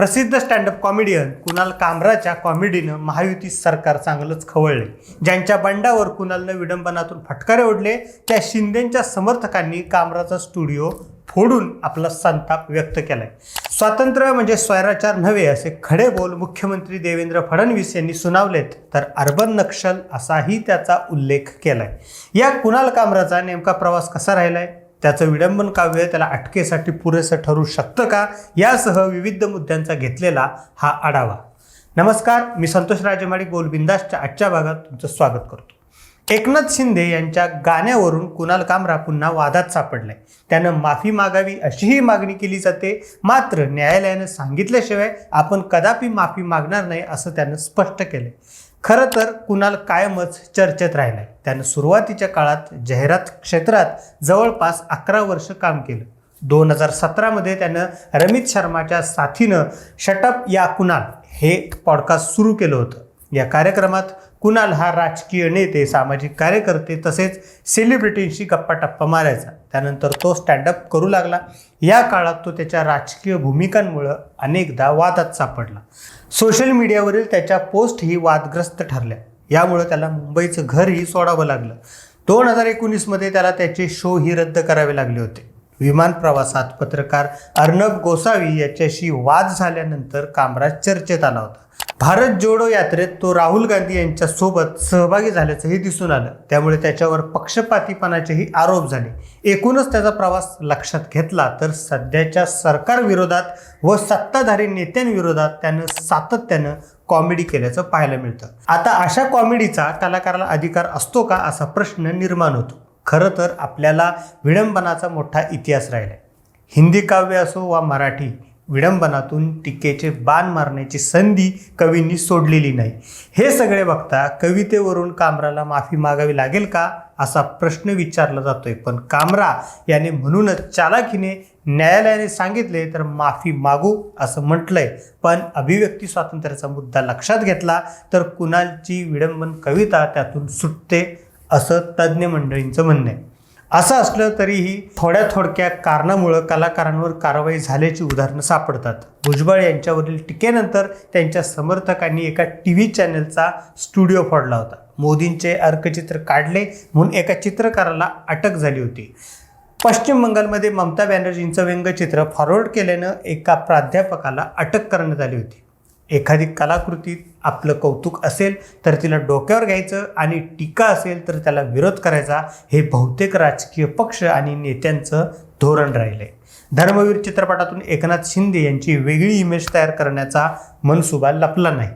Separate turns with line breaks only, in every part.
प्रसिद्ध stand up comedian Kunal कामराच्या कॉमेडीनं महायुती सरकार चांगलंच खवळले. ज्यांच्या बंडावर कुणालनं विडंबनातून फटकारे ओढले त्या शिंदेच्या समर्थकांनी कामराचा स्टुडिओ फोडून आपला संताप व्यक्त केलाय. स्वातंत्र्य म्हणजे स्वैराचार नव्हे असे खडे बोल मुख्यमंत्री देवेंद्र फडणवीस यांनी सुनावलेत. तर अर्बन नक्षल असाही त्याचा उल्लेख केलाय. या कुणाल कामराचा नेमका प्रवास कसा राहिलाय? त्याचं विडंबन काव्य त्याला अटकेसाठी पुरेसं ठरू शकतं का? यासह विविध मुद्द्यांचा घेतलेला हा आढावा. नमस्कार मी संतोष राजेमाडी गोलबिंदासच्या आजच्या भागात तुमचं स्वागत करतो. एकनाथ शिंदे यांच्या गाण्यावरून कुणाल कामरा पुन्हा वादात सापडलाय. त्यानं माफी मागावी अशीही मागणी केली जाते. मात्र न्यायालयानं सांगितल्याशिवाय आपण कदापि माफी मागणार नाही असं त्यानं स्पष्ट केलंय. खरं तर कुणाल कायमच चर्चेत राहिलाय. त्यानं सुरुवातीच्या काळात जाहिरात क्षेत्रात जवळपास अकरा वर्ष काम केलं. दोन हजार सतरामध्ये त्यानं रमित शर्माच्या साथीनं शटअप या कुणाल हे पॉडकास्ट सुरू केलं होतं. या कार्यक्रमात कुणाल हा राजकीय नेते सामाजिक कार्यकर्ते तसेच सेलिब्रिटींशी गप्पा टप्पा मारायचा. त्यानंतर तो स्टँडअप करू लागला. या काळात तो त्याच्या राजकीय भूमिकांमुळं अनेकदा वादात सापडला. सोशल मीडियावरील त्याच्या पोस्टही वादग्रस्त ठरल्या. यामुळं त्याला मुंबईचं घरही सोडावं लागलं. दोन हजार एकोणीसमध्ये त्याला त्याचे शोही रद्द करावे लागले होते. विमान प्रवासात पत्रकार अर्णब गोसावी याच्याशी वाद झाल्यानंतर कामराज चर्चेत आला होता. भारत जोडो यात्रेत तो राहुल गांधी यांच्यासोबत सहभागी झाल्याचंही दिसून आलं. त्यामुळे त्याच्यावर पक्षपातीपणाचेही आरोप झाले. एकूणच त्याचा प्रवास लक्षात घेतला तर सध्याच्या सरकारविरोधात व सत्ताधारी नेत्यांविरोधात त्यानं सातत्यानं कॉमेडी केल्याचं पाहायला मिळतं. आता अशा कॉमेडीचा कलाकाराला अधिकार असतो का असा प्रश्न निर्माण होतो. खरं तर आपल्याला विडंबनाचा मोठा इतिहास राहिला आहे हिंदी काव्य असो वा मराठी विडंबनातून टीकेचे बाण मारण्याची संधी कवींनी सोडलेली नाही. हे सगळे बघता कवितेवरून कामराला माफी मागावी लागेल का असा प्रश्न विचारला जातोय. पण कामरा याने म्हणूनच चालाखीने न्यायालयाने सांगितले तर माफी मागू असं म्हटलंय. पण अभिव्यक्ती स्वातंत्र्याचा मुद्दा लक्षात घेतला तर कुणालची विडंबन कविता त्यातून सुटते असं तज्ज्ञ मंडळींचं म्हणणं आहे. असं असलं तरीही थोड्या थोडक्या कारणामुळं कलाकारांवर कारवाई झाल्याची उदाहरणं सापडतात. भुजबळ यांच्यावरील टीकेनंतर त्यांच्या समर्थकांनी एका टी व्ही चॅनलचा स्टुडिओ फोडला होता. मोदींचे अर्कचित्र काढले म्हणून एका चित्रकाराला अटक झाली होती. पश्चिम बंगालमध्ये ममता बॅनर्जींचं व्यंगचित्र फॉरवर्ड केल्यानं एका प्राध्यापकाला अटक करण्यात आली होती. एखादी कलाकृतीत आपलं कौतुक असेल तर तिला डोक्यावर घ्यायचं आणि टीका असेल तर त्याला विरोध करायचा हे बहुतेक राजकीय पक्ष आणि नेत्यांचं धोरण राहिलं आहे धर्मवीर चित्रपटातून एकनाथ शिंदे यांची वेगळी इमेज तयार करण्याचा मनसुबा लपला नाही.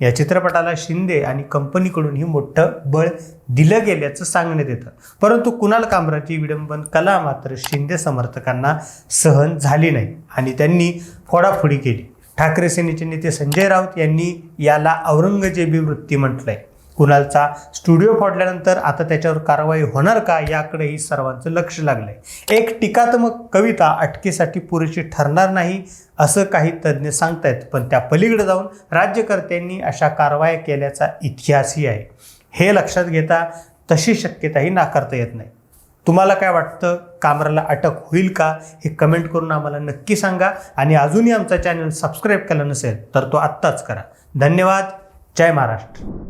या चित्रपटाला शिंदे आणि कंपनीकडूनही मोठं बळ दिलं गेल्याचं सांगण्यात येतं. परंतु कुणाल कामराची विडंबन कला मात्र शिंदे समर्थकांना सहन झाली नाही आणि त्यांनी फोडाफोडी केली. ठाकरे सेनेचे नेते संजय राऊत यांनी याला औरंगजेबी वृत्ती म्हटलंय. कुणालचा स्टुडिओ फोडल्यानंतर आता त्याच्यावर कारवाई होणार का याकडेही सर्वांचं लक्ष लागलंय. एक टीकात्मक कविता अटकेसाठी पुरेशी ठरणार नाही असं काही तज्ज्ञ सांगतायत पण त्या पलीकडे जाऊन राज्यकर्त्यांनी अशा कारवाया केल्याचा इतिहासही आहे. हे लक्षात घेता तशी शक्यताही नाकारता येत नाही. तुम्हाला काय वाटतं? कामराला अटक होईल का? हे कमेंट करून आम्हाला नक्की सांगा. आणि अजूनही आमचा चॅनल सबस्क्राईब केला नसेल तर तो आत्ताच करा. धन्यवाद. जय महाराष्ट्र.